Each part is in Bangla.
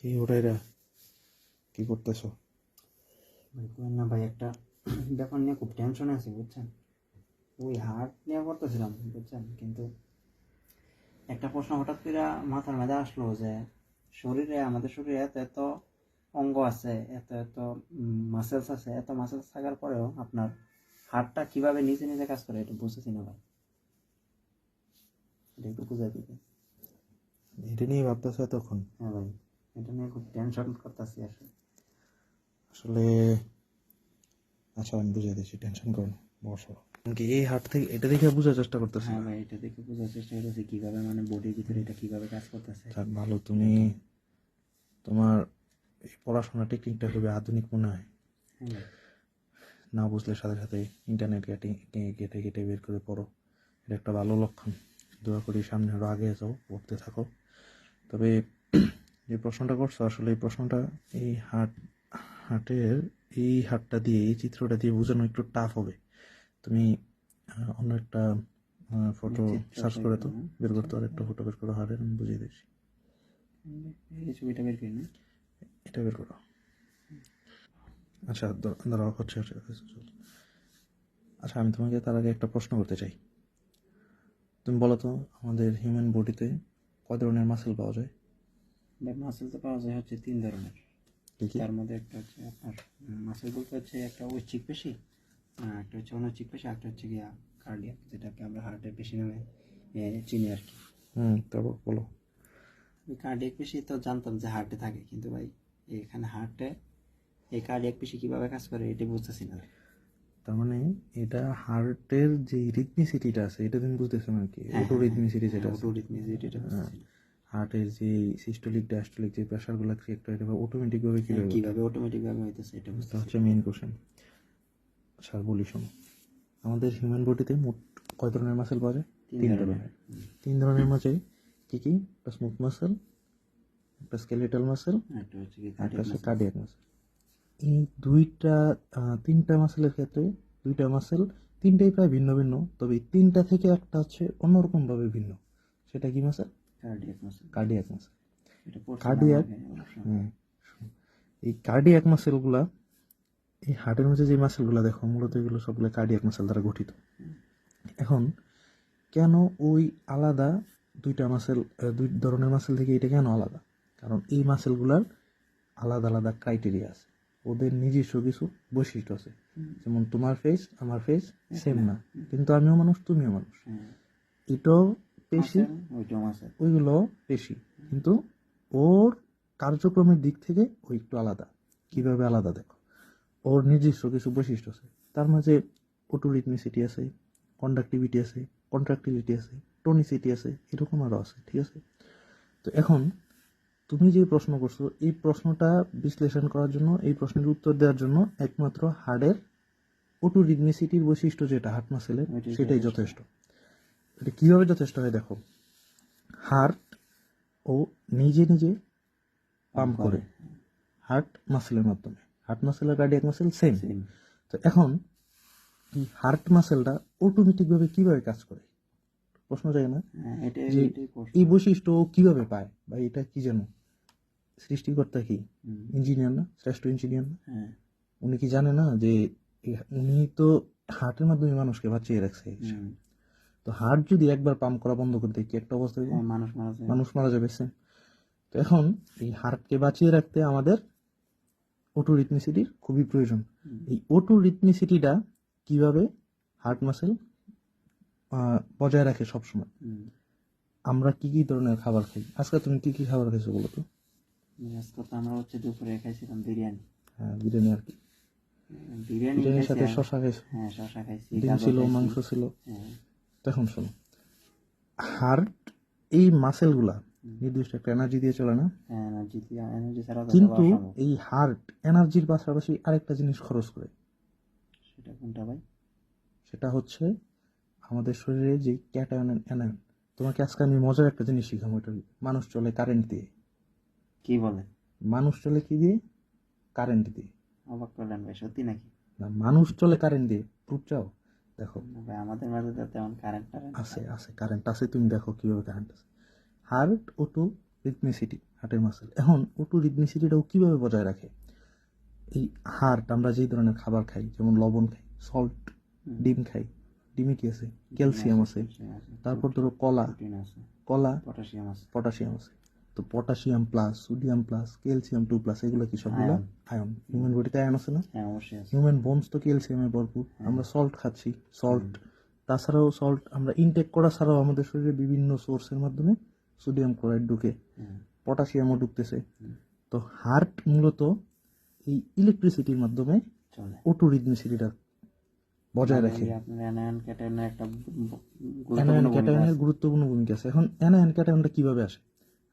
কি ওটাইরা কি করতেছো? ভাই না ভাই একটা ব্যাপার নিয়ে খুব টেনশনে আছি বুঝছেন? ওই হার্ট নিয়ে করতেছিলাম বুঝছেন? কিন্তু একটা প্রশ্ন হঠাৎ করে মাথার মধ্যে আসলো যে শরীরে আমাদের শরীরে এত এত অঙ্গ আছে এত এত মাসেলস আছে এত মাসেলস থাকার পরেও আপনার হার্টটা কীভাবে নিজে নিজে কাজ করে এটা বুঝতেছি না ভাই। এটা একটু বুঝাই দিবে এটা নিয়ে ভাবতেছো এতক্ষণ? হ্যাঁ ভাই। এটা নিয়ে খুব টেনশন করতেছি আসলে। আসলে আচ্ছা আমি বুঝে দিচ্ছি টেনশন করো না বসো কি এই হাট থেকে এটা দেখে বোঝার চেষ্টা করতেছি। হ্যাঁ ভাই এটা দেখে বোঝার চেষ্টা করতেছি কীভাবে মানে বডির ভিতরে এটা কীভাবে কাজ করতেছে। যাক ভালো তুমি তোমার এই পড়াশোনা টেকনিকটা খুবই আধুনিক মনে হয়। হ্যাঁ না বুঝলে সাথে সাথে ইন্টারনেট ঘেটে ঘেটে ঘেটে বের করে পড়ো। এটা একটা ভালো লক্ষণ। দোয়া করি সামনে আরও আগে যাও পড়তে থাকো। তবে যে প্রশ্নটা করছ আসলে এই প্রশ্নটা এই হাট হাটের এই হাটটা দিয়ে এই চিত্রটা দিয়ে বোঝানো একটু টাফ হবে। তুমি অন্য একটা ফটো সার্চ করে তো। বের করতে আর একটা ফটো বের করো হাটের আমি বুঝিয়ে দিচ্ছি। এই ছবিটা বের করি না। এটা বের করো। আচ্ছা দাঁড়াও হচ্ছে, আচ্ছা আমি তোমাকে তার আগে একটা প্রশ্ন করতে চাই। তুমি বলো তো আমাদের হিউম্যান বডিতে কয় ধরনের মাসেল পাওয়া যায়? মাসেল তো পাওয়া যায় হচ্ছে তিন ধরনের। তার মধ্যে একটা হচ্ছে আপনার মাসেল বলতে হচ্ছে একটা ঐচ্ছিক পেশি একটা হচ্ছে অনৈচ্ছিক পেশি একটা হচ্ছে গিয়া কার্ডিয়াক যেটাকে আমরা হার্টের পেশি নামে চিনি আর কি। হুম তারপর বলো কার্ডিয়াক পেশি তো জানতাম যে হার্টে থাকে কিন্তু ভাই এখানে হার্টে এই কার্ডিয়াক পেশি কীভাবে কাজ করে এটা বুঝতেছি না। তার মানে এটা হার্টের যে রিথমিসিটিটা আছে এটা তুমি বুঝতেছো না কি হ্যাঁ, অটো রিথমিসিটি যেটা আছে। অটোরিথমিয়া এটা বুঝতেছি। না। হার্টের যে সিস্টোলিক ডায়াস্টোলিক যে প্রেশারগুলো ক্রিয়েট করে এটা অটোমেটিক ভাবে কীভাবে হ্যাঁ, কীভাবে অটোমেটিক ভাবে হইতেছে এটা বুঝতেছি হচ্ছে মেইন কোশ্চেন আর বলি শোনো আমাদের হিউম্যান বডিতে মোট কয় ধরনের মাসেল পাওয়া যায়? তিন ধরনের। তিন ধরনের মাঝে কি কি? একটা স্মুথ মাসেল একটা স্কেলেটাল মাসেল একটা হচ্ছে কার্ডিয়াক মাসেল এই দুইটা তিনটা মাসেলের ক্ষেত্রে দুইটা মাসেল তিনটাই প্রায় ভিন্ন ভিন্ন তবে তিনটা থেকে একটা হচ্ছে অন্যরকমভাবে ভিন্ন। সেটা কি মাসেল কার্ডিয়াক মাসেল কার্ডিয়াক এই কার্ডিয়াক মাসেলগুলা এই হার্টের মধ্যে যে মাসেলগুলা দেখো মূলত এগুলো সবগুলো কার্ডিয়াক মাসেল দ্বারা গঠিত। এখন কেন ওই আলাদা দুইটা মাসেল দুই ধরনের মাসেল থেকে এটা কেন আলাদা? কারণ এই মাসেলগুলার আলাদা আলাদা ক্রাইটেরিয়া আছে। ওদের নিজস্ব কিছু বৈশিষ্ট্য আছে। যেমন তোমার ফেস আমার ফেস সেম না। কিন্তু আমিও মানুষ তুমিও মানুষ। হ্যাঁ। এটাও পেশি মাসেল ওইগুলো পেশি। কিন্তু ওর কার্যক্রমের দিক থেকে ওই একটু আলাদা। কীভাবে আলাদা দেখো? ওর নিজস্ব কিছু বৈশিষ্ট্য আছে। তার মাঝে অটোরিথমিসিটি আছে কন্ডাক্টিভিটি আছে কন্ট্রাক্টিভিটি আছে টনিসিটি আছে এরকম আরও আছে ঠিক আছে? তো এখন তুমি যে প্রশ্ন করছ এই প্রশ্নটা বিশ্লেষণ করার জন্য এই প্রশ্নের উত্তর দেওয়ার জন্য একমাত্র হার্টের অটোরিথমিসিটির বৈশিষ্ট্য যেটা হার্ট মাসেলের সেটাই যথেষ্ট। এটা কীভাবে যথেষ্ট হয় দেখো? হার্ট ও নিজে নিজে পাম্প করে। হার্ট মাসেলের মাধ্যমে। হার্ট মাসেল আর কার্ডিয়াক মাসেল সেম তো এখন এই হার্ট মাসেলটা অটোমেটিকভাবে কীভাবে কাজ করে? প্রশ্ন যায় না? হ্যাঁ এটা যে এই বৈশিষ্ট্য ও কীভাবে পায়? বা এটা কি জানো সৃষ্টিকর্তা কি? ইঞ্জিনিয়ার না? শ্রেষ্ঠ ইঞ্জিনিয়ার না? হ্যাঁ। উনি কি জানে না যে উনি তো হার্টের মাধ্যমে মানুষকে বাঁচিয়ে রাখছে। তো হার্ট যদি একবার পাম্প করা বন্ধ করে দেয় কি একটা অবস্থা হয়ে মানুষ মারা যায়। মানুষ মারা যাবে same। তো এখন এই হার্টকে বাঁচিয়ে রাখতে আমাদের ওটো রিথমিসিটির খুবই প্রয়োজন। এই ওটো রিথমিসিটিটা কীভাবে হার্ট মাসেল বজায় রাখে সবসময়। আমরা কি কি ধরনের খাবার খাই? আজকে তুমি কি কি খাবার খাইছো বলো তো? আজকে তো আমরা হচ্ছে দুপুরে খাইছিলাম বিরিয়ানি। হ্যাঁ বিরিয়ানি আর কি। বিরিয়ানির সাথে শশা খাইছো? হ্যাঁ শশা খাইছি ডিম ছিল মাংস ছিল। হ্যাঁ। তখন শোনো হার্ট এই মাসেলগুলা নির্দিষ্ট একটা এনার্জি দিয়ে চলে না? এনার্জি দিয়ে এনার্জি ছাড়া কিন্তু এই হার্ট এনার্জির পাশাপাশি আরেকটা জিনিস খরচ করে। সেটা কোনটা ভাই? সেটা হচ্ছে আমাদের শরীরে যে ক্যাটায়ন অ্যানায়ন তোমাকে আজকে আমি মজার একটা জিনিস শিখাবো এটা মানুষ চলে কারেন্ট দিয়ে। কি বলে? মানুষ চলে কি দিয়ে? কারেন্ট দিয়ে। অবাক করলেন ভাই সত্যি নাকি? না মানুষ চলে কারেন্ট দিয়ে। প্রুফ চাও? দেখো। ভাই আমাদের মাঝে তো তেমন কারেন্ট আছে আছে কারেন্ট আছে তুমি দেখো কীভাবে কারেন্ট আছে। হার্ট ওটু রিথমিসিটি হার্টের মাসেল এখন ওটু রিথমিসিটিটাও কীভাবে বজায় রাখে? এই হার্ট আমরা যেই ধরনের খাবার খাই যেমন লবণ খাই সল্ট ডিম খাই ডিমে কি আছে? ক্যালসিয়াম আছে তারপর ধরো কলা। কলা পটাশিয়াম আছে। পটাশিয়াম আছে। তো potassium plus sodium plus calcium too plus এগুলো কি সবগুলো আয়ন হিউম্যান বডিতে আয়ন আছে না? হ্যাঁ হিউম্যান বোনস তো ক্যালসিয়ামে ভরপুর। আমরা সল্ট খাচ্ছি সল্ট তাছাড়াও সল্ট আমরা ইনটেক করা ছাড়াও আমাদের শরীরে বিভিন্ন সোর্সের মাধ্যমে সোডিয়াম ক্লোরাইড ঢুকে পটাশিয়ামও ঢুকতেছে। তো হার্ট মূলত এই ইলেকট্রিসিটির মাধ্যমে ওটু রিদমিসিটিটা বজায় রাখে। অ্যানায়ন ক্যাটায়নের ভূমিকা আছে। গুরুত্বপূর্ণ ভূমিকা আছে। এখন অ্যানায়ন ক্যাটায়নটা কীভাবে আসে?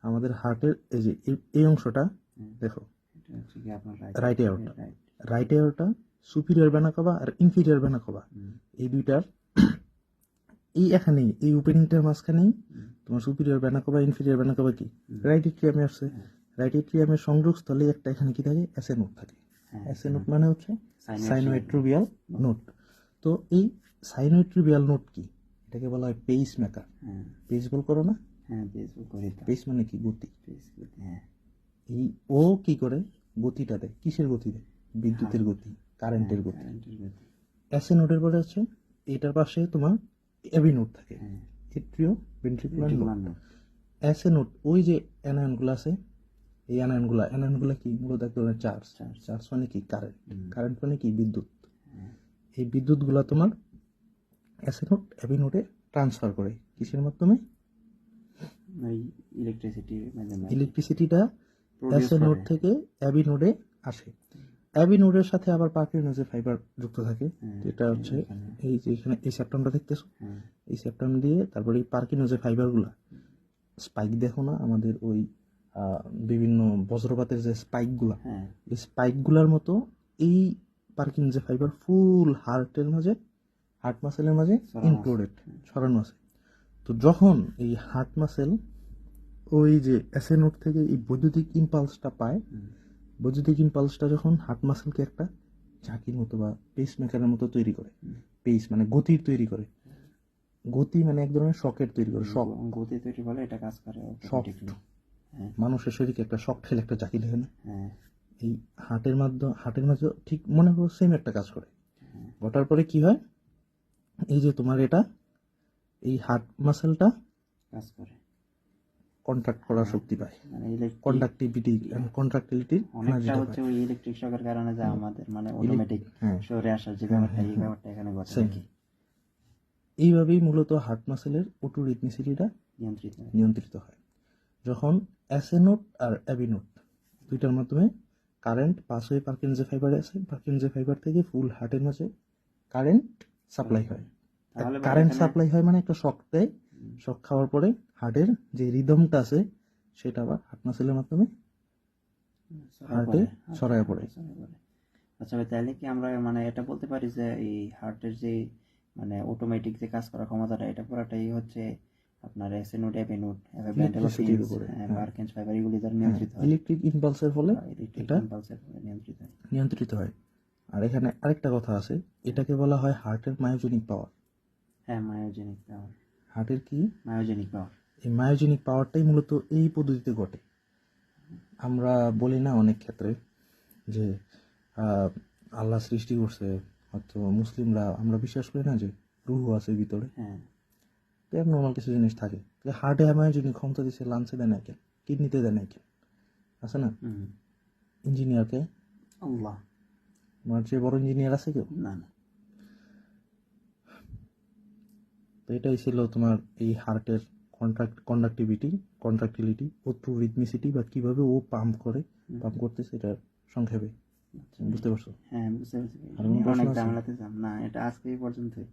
আমাদের হার্টের এই যে এই- অংশটা দেখো। রাইট এয়ারটা রাইট এয়ারটা সুপিরিয়র ভেনা কবা আর ইনফিরিয়র ভেনা কবা এই দুইটার এই এখানেই এই ওপেনিংটার মাঝখানেই তোমার superior vena cava inferior vena cava কি? রাইট এট্রিয়ামে আসছে। রাইট এট্রিয়ামের সংযোগস্থলে একটা এখানে কি থাকে? অ্যাসে নোট থাকে। হ্যাঁ অ্যাসে নোট মানে হচ্ছে সাইনোএট্রুবিয়াল নোট তো এই সাইনোএট্রুবিয়াল নোট কি? এটাকে বলা হয় পেইস মেকার হ্যাঁ। পেইস বল করো না। হ্যাঁ করি তো পেইস মানে কি গতি ফেসবুক হ্যাঁ। এই ও কি করে? গতিটা দেয়। কিসের গতি দেয়? বিদ্যুতের গতি কারেন্টের গতি। কারেন্টের গতি। অ্যাসে নোটের পরে হচ্ছে এটার পাশে তোমার এবি নোট থাকে। হ্যাঁ। Atrioventricular node node node ওই যে অ্যানায়নগুলো আছে এই অ্যানায়নগুলো অ্যানায়নগুলো কি? মূলত এক ধরনের চার্জ চার্জ মানে কি? কারেন্ট কারেন্ট মানে কি? বিদ্যুৎ। হ্যাঁ। এই বিদ্যুৎগুলো তোমার অ্যাসে নোট এবি নোটে ট্রান্সফার করে। কিসের মাধ্যমে? ওই ইলেকট্রিসিটির মাধ্যমে ইলেকট্রিসিটিটা নোট করে। থেকে অ্যাবি নোডে আসে। অ্যাবি নোডের সাথে আবার পার্কিনজে ফাইবার যুক্ত থাকে হ্যাঁ, যেটা হচ্ছে এই যে এখানে এই সেপ্টামটা দেখতেছো? হ্যাঁ। এই সেপ্টাম দিয়ে তারপরে এই পার্কিনজে ফাইবারগুলা স্পাইক দেখো না? আমাদের ওই বিভিন্ন বজ্রপাতের যে স্পাইকগুলা হ্যাঁ। এই স্পাইকগুলার মতো এই পার্কিনজে ফাইবার ফুল হার্টের মাঝে হার্ট মাসেলের মাঝে ইনক্লুডেড ছড়ানো আছে। তো যখন এই হার্ট মাসেল ওই যে অ্যাসে নোট থেকে এই বৈদ্যুতিক ইম্পালসটা পায় বৈদ্যুতিক ইম্পালসটা যখন হার্ট মাসেলকে একটা ঝাঁকির মতো বা পেস মেকারের মতো তৈরি করে পেস মানে গতির তৈরি করে। গতি মানে এক ধরনের শকের তৈরি করে শক গতি তৈরি বলে এটা কাজ করে শক হ্যাঁ। মানুষের শরীরকে একটা শক ঠেলে একটা চাকি দেখে না। হ্যাঁ। এই হাটের মাধ্যমে হাটের মাঝে ঠিক মনে করো সেম একটা কাজ করে। হ্যাঁ। ঘটার পরে কি হয়? এই যে তোমার এটা এই হার্ট মাসেলটা কাজ করে। কন্ট্রাক্ট করার শক্তি পায়। মানে ইলেকট্রিক কন্ডাক্টিভিটি কন্ট্রাক্টিলিটির অনেকটা হচ্ছে ওই ইলেকট্রিক শকের কারণে যা আমাদের মানে অটোমেটিক হ্যাঁ। সরে আসার যে ব্যাপারটা এই ব্যাপারটা এখানে ঘটে নাকি? এইভাবেই মূলত হার্ট মাসেলের অটু রিথমিসিটিটা নিয়ন্ত্রিত হয়। নিয়ন্ত্রিত হয়। যখন অ্যাসেনোট আর অ্যাবিনোট দুইটার মাধ্যমে কারেন্ট পাস হয়ে পার্কিনজে ফাইবারে আছে পার্কিনজে ফাইবার থেকে ফুল হার্টের মাঝে কারেন্ট সাপ্লাই হয়। কারেন্ট সাপ্লাই হয় মানে একটা শক দেয় শক খাওয়ার পরে হার্টের যে রিদমটা আছে সেটা আবার হার্ট মাসেলের মাধ্যমে হার্টে ছড়ায় পড়ে। আচ্ছা ভাই তাহলে কি আমরা মানে এটা বলতে পারি যে এই হার্টের যে মানে অটোমেটিক যে কাজ করার ক্ষমতাটা এটা পুরোটাই হচ্ছে আপনার উপরে, হ্যাঁ। পার্কেন্স ফাইবার এগুলি দ্বারা নিয়ন্ত্রিত হয়। ইলেকট্রিক ইম্পালসের ফলে এটা ইম্পালসের ফলে নিয়ন্ত্রিত হয়। নিয়ন্ত্রিত হয়। আর এখানে আরেকটা কথা আছে এটাকে বলা হয় হার্টের মায়োজেনিক পাওয়ার হ্যাঁ মায়োজেনিক পাওয়ার হার্টের কি? মায়োজেনিক পাওয়ার এই মায়োজেনিক পাওয়ারটাই মূলত এই পদ্ধতিতে ঘটে। আমরা বলি না অনেক ক্ষেত্রে যে আল্লাহ সৃষ্টি করছে অথবা মুসলিমরা আমরা বিশ্বাস করি না যে রুহ আছে ভিতরে। হ্যাঁ। তো নর্মাল কিছু জিনিস থাকে। হার্টে মায়োজেনিক ক্ষমতা দিচ্ছে লাঞ্চে দেয় না কেন? কিডনিতে দেয় না কেন? আছে না? ইঞ্জিনিয়ারকে আল্লাহ। আমার চেয়ে বড় ইঞ্জিনিয়ার আছে কেউ? না না। তো এটাই ছিল তোমার এই হার্টের কন্ট্রাক্ট কন্ডাক্টিভিটি কন্ট্রাক্টিলিটি ও ট্রু রিদমিসিটি বা কীভাবে ও পাম্প করে পাম্প করতেছে এটা সংক্ষেপে। বুঝতে পারছ? হ্যাঁ বুঝতে পারছি। অনেক? ঝামেলাতে না এটা আজকে এই পর্যন্তই।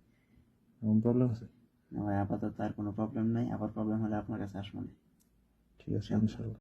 এমন প্রবলেম আছে? আপাতত আর কোনো প্রবলেম নাই। আবার প্রবলেম হলে আপনার কাছে আসব ঠিক আছে ইনশাল্লাহ